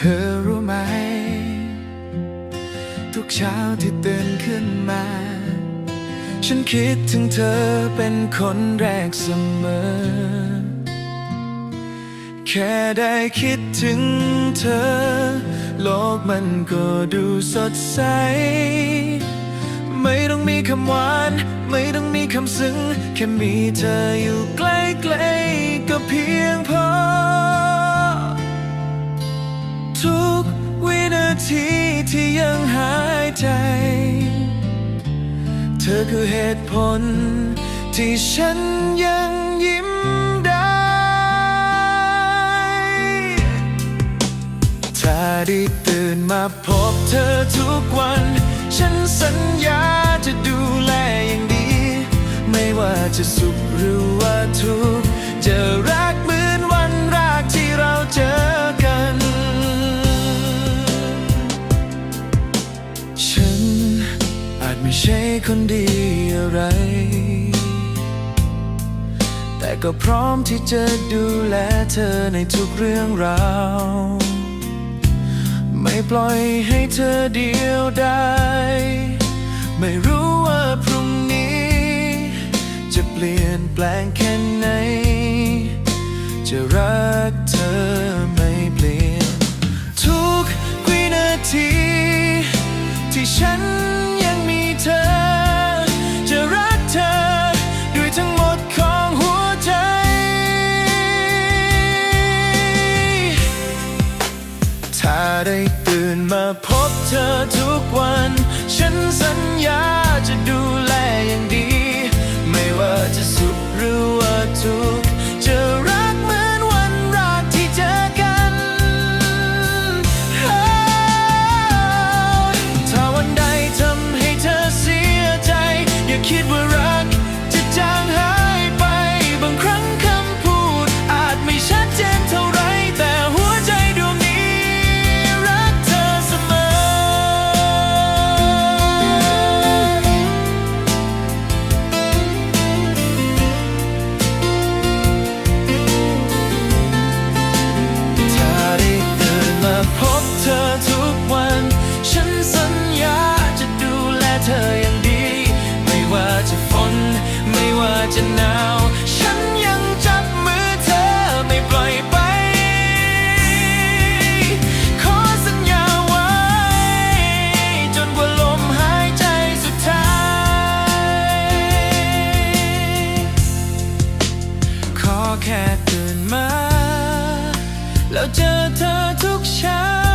ธอรู้ไหม ทุกเช้าที่ตื่นขึ้นมา ฉันคิดถึงเธอเป็นคนแรกเสมอ แค่ได้คิดถึงเธอ โลกมันก็ดูสดใส ไม่ต้องมีคำหวาน ไม่ต้องมีคำซึ้ง แค่มีเธออยู่ใกล้ ที่ยังหายใจ เธอคือเหตุผล ที่ฉันยังยิ้มได้ ถ้าได้ตื่นมาพบเธอทุกวัน ฉันสัญญาจะดูแลอย่างดี ไม่ว่าจะสุขหรือว่าทุกข์จะรัก คนดีอะไร แต่ก็พร้อมที่จะดูแลเธอในทุกเรื่องราว ไม่ปล่อยให้เธอเดียวดายไม่รู้ว่าพรุ่งนี้ จะเปลี่ยนแปลงแค่ไหน จะรักเธอไม่เปลี่ยน ทุกวินาทีที่ฉัน เธอทุกวัน ฉันสัญญาจะดูแลอย่างดี ไม่ว่าจะสุขหรือว่าทุกข์จะรักเหมือนวันแรกที่เจอกันถ้าวันใดทำให้เธอเสียใจ อย่าคิดว่า แล้วเจอเธอทุกเช้า